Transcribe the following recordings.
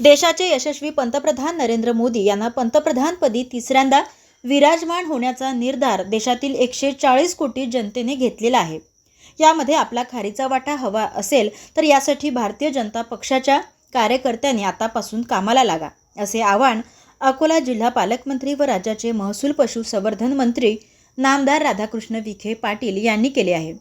देशाचे यशस्वी पंतप्रधान नरेंद्र मोदी यांना पंतप्रधानपदी तिसऱ्यांदा विराजमान होण्याचा निर्धार देशातील एकशे चाळीस कोटी जनतेने घेतलेला आहे. यामध्ये आपला खारीचा वाटा हवा असेल तर यासाठी भारतीय जनता पक्षाच्या कार्यकर्त्यांनी आतापासून कामाला लागा असे आवाहन अकोला जिल्हा पालकमंत्री व राज्याचे महसूल पशुसंवर्धन मंत्री नामदार राधाकृष्ण विखे पाटील यांनी केले आहे.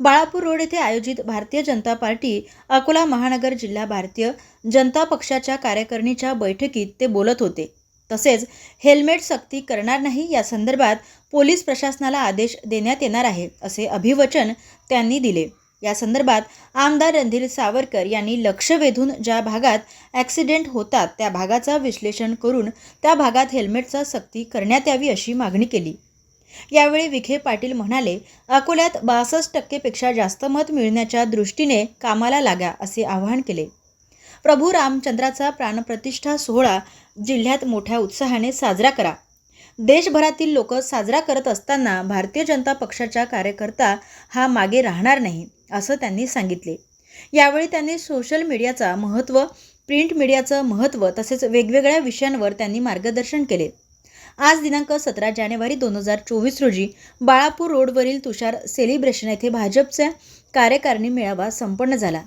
बाळापूर रोड येथे आयोजित भारतीय जनता पार्टी अकोला महानगर जिल्हा भारतीय जनता पक्षाच्या कार्यकारिणीच्या बैठकीत ते बोलत होते. तसेच हेल्मेट सक्ती करणार नाही या संदर्भात पोलीस प्रशासनाला आदेश देण्यात येणार आहे असे अभिवचन त्यांनी दिले. या संदर्भात आमदार रणधीर सावरकर यांनी लक्ष वेधून ज्या भागात ॲक्सिडेंट होतात त्या भागाचा विश्लेषण करून त्या भागात हेल्मेटचा सक्ती करण्यात यावी अशी मागणी केली. यावेळी विखे पाटील म्हणाले अकोल्यात बासष्ट टक्केपेक्षा जास्त मत मिळण्याच्या दृष्टीने कामाला लागा असे आवाहन केले. प्रभू रामचंद्राचा प्राणप्रतिष्ठा सोहळा जिल्ह्यात मोठ्या उत्साहाने साजरा करा. देशभरातील लोक साजरा करत असताना भारतीय जनता पक्षाचा कार्यकर्ता हा मागे राहणार नाही असं त्यांनी सांगितले. यावेळी त्यांनी सोशल मीडियाचा महत्त्व प्रिंट मीडियाचं महत्त्व तसेच वेगवेगळ्या विषयांवर त्यांनी मार्गदर्शन केले. आज दिनांक सतरा जानेवारी दोन हजार चोवीस रोजी बाळापूर रोडवरील तुषार सेलिब्रेशन येथे भाजपचा कार्यकारिणी मेळावा संपन्न झाला.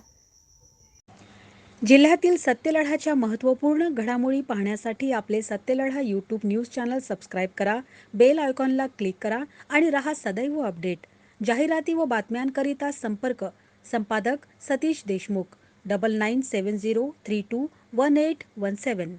जिल्ह्यातील सत्यलढाच्या महत्त्वपूर्ण घडामोडी पाहण्यासाठी आपले Satyaladha YouTube news channel subscribe करा बेल आयकॉनला क्लिक करा आणि रहा सदैव अपडेट जाहिराती व बातम्यांकरिता संपर्क संपादक Satish Deshmukh double nine seven zero three two one eight one seven